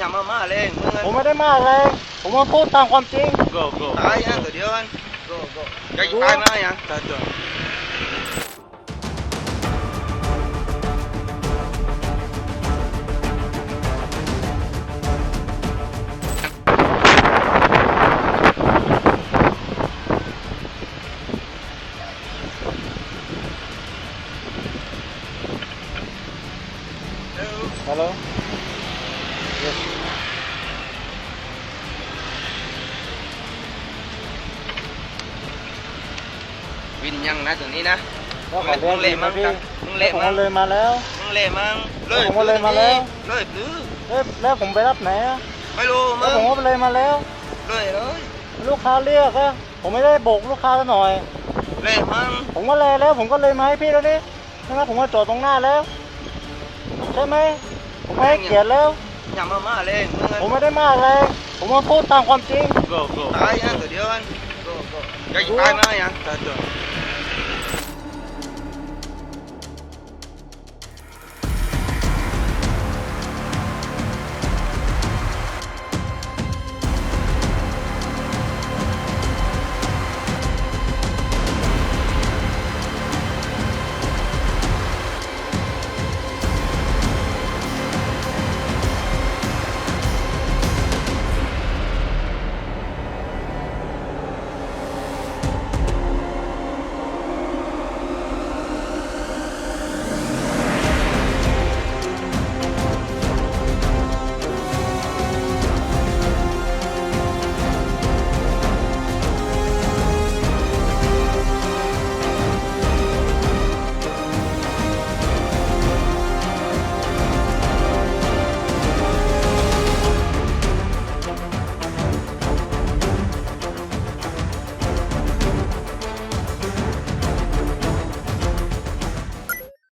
อย่ามามาเลยมึง ผมไม่ได้มากเลย ผมมาพูดตามความจริง go go ตายนะตัวเดียวกันก็ก็จะตายมาอย่าง ta ta ฮัลโหล วินยังนะตัวนี้นะแล้วขอเรียกมึงเละมั้งพี่มึงเละผมมั้งเลยมาแล้วมึงเละมั้งผมก็เลยมาแล้วเลยหรือเอ๊ะแล้วผมไปรับไหนอะไม่รู้แล้มึวงผมก็เลยมาแล้วเลยเลยลูกค้าเรียกอะผมไม่ได้โบกลูกค้าซะหน่อยเละมั้งผมก็เลยแล้วผมก็เลยมาให้พี่แล้วนี่ใช่ไหมผมมาจอดตรงหน้าแล้ว ใช่ไหมผมไม่ให้เกียรติแล้ว อย่ามามาเลยมึงผมไม่ได้มากเลย ผมมาพูดตามความจริง go go ตายนะตัวเดียวกันก็ก็จะตายมาอย่าง ta ta